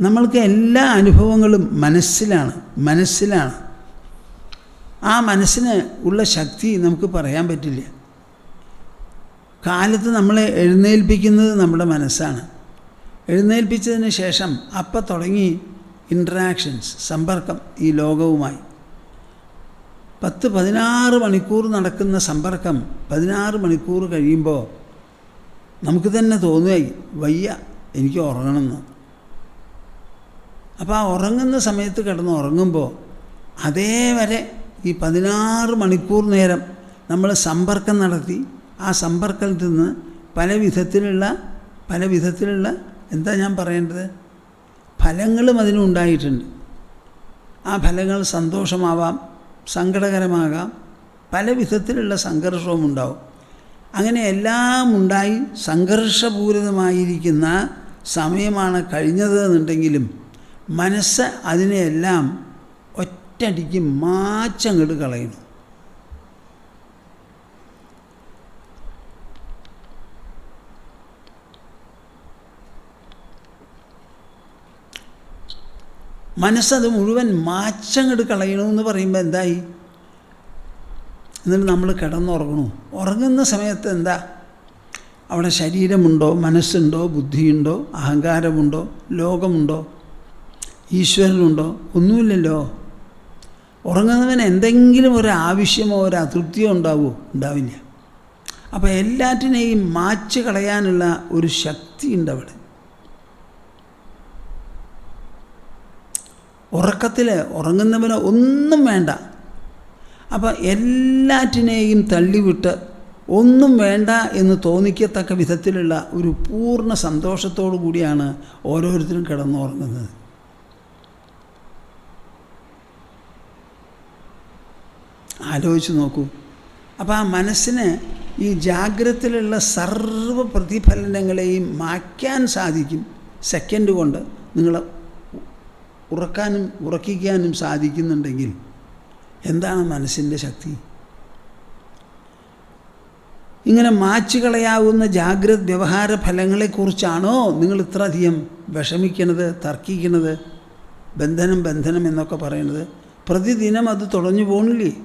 നമ്മൾക്ക് എല്ലാ അനുഭവങ്ങളും മനസ്സിലാണ് മനസ്സിലാണ്. ആ മനസ്സിന് ഉള്ള ശക്തി നമുക്ക് പറയാൻ പറ്റില്ല. കാലത്ത് നമ്മളെ എഴുന്നേൽപ്പിക്കുന്നത് നമ്മുടെ മനസ്സാണ്. എഴുന്നേൽപ്പിച്ചതിന് ശേഷം അപ്പം തുടങ്ങി ഇൻട്രാക്ഷൻസ് സമ്പർക്കം ഈ ലോകവുമായി. പത്ത് പതിനാറ് മണിക്കൂർ നടക്കുന്ന സമ്പർക്കം പതിനാറ് മണിക്കൂർ കഴിയുമ്പോൾ നമുക്ക് തന്നെ തോന്നുകയായി വയ്യ എനിക്ക് ഉറങ്ങണമെന്ന്. അപ്പോൾ ആ ഉറങ്ങുന്ന സമയത്ത് കിടന്ന് ഉറങ്ങുമ്പോൾ അതേവരെ ഈ പതിനാറ് മണിക്കൂർ നേരം നമ്മൾ സമ്പർക്കം നടത്തി ആ സമ്പർക്കത്തിൽ നിന്ന് പല വിധത്തിലുള്ള പല വിധത്തിലുള്ള എന്താ ഞാൻ പറയേണ്ടത്? ഫലങ്ങളും അതിനുണ്ടായിട്ടുണ്ട് ആ ഫലങ്ങൾ സന്തോഷമാവാം സങ്കടകരമാകാം പല വിധത്തിലുള്ള സംഘർഷവും ഉണ്ടാവും. അങ്ങനെ എല്ലാം ഉണ്ടായി സംഘർഷപൂരിതമായിരിക്കുന്ന സമയമാണ് കഴിഞ്ഞത് എന്നുണ്ടെങ്കിലും മനസ്സ് അതിനെയെല്ലാം ഒറ്റടിക്ക് മാച്ചങ്ങോട്ട് കളയുന്നു. മനസ്സത് മുഴുവൻ മാച്ചങ്ങോട്ട് കളയണമെന്ന് പറയുമ്പോൾ എന്തായി? എന്നിട്ട് നമ്മൾ കിടന്നുറങ്ങണു. ഉറങ്ങുന്ന സമയത്ത് എന്താ? അവിടെ ശരീരമുണ്ടോ? മനസ്സുണ്ടോ? ബുദ്ധിയുണ്ടോ? അഹങ്കാരമുണ്ടോ? ലോകമുണ്ടോ? ഈശ്വരനുണ്ടോ? ഒന്നുമില്ലല്ലോ. ഉറങ്ങുന്നവന് എന്തെങ്കിലും ഒരു ആവശ്യമോ ഒരു അതൃപ്തിയോ ഉണ്ടാവുമോ ഉണ്ടാവില്ല. അപ്പോൾ എല്ലാറ്റിനെയും മാച്ച് കളയാനുള്ള ഒരു ശക്തി ഉണ്ട് അവിടെ ഉറക്കത്തിൽ ഉറങ്ങുന്നവന് ഒന്നും വേണ്ട. അപ്പോൾ എല്ലാറ്റിനെയും തള്ളിവിട്ട് ഒന്നും വേണ്ട എന്ന് തോന്നിക്കത്തക്ക വിധത്തിലുള്ള ഒരു പൂർണ സന്തോഷത്തോടു കൂടിയാണ് ഓരോരുത്തരും കിടന്നുറങ്ങുന്നത്. ആലോചിച്ച് നോക്കൂ. അപ്പോൾ ആ മനസ്സിന് ഈ ജാഗ്രതയിലുള്ള സർവ പ്രതിഫലനങ്ങളെയും മായ്ക്കാൻ സാധിക്കും. സെക്കൻഡ് കൊണ്ട് നിങ്ങൾ ഉറക്കാനും ഉറക്കിക്കാനും സാധിക്കുന്നുണ്ടെങ്കിൽ എന്താണ് മനസ്സിന്റെ ശക്തി? ഇങ്ങനെ മാച്ചു കളയാവുന്ന ജാഗ്രത വ്യവഹാര ഫലങ്ങളെക്കുറിച്ചാണോ നിങ്ങൾ ഇത്രയധികം വിഷമിക്കണത് തർക്കിക്കണത് ബന്ധനം ബന്ധനം എന്നൊക്കെ പറയണത് പ്രതിദിനം അത് തുടഞ്ഞു പോകണില്ലേ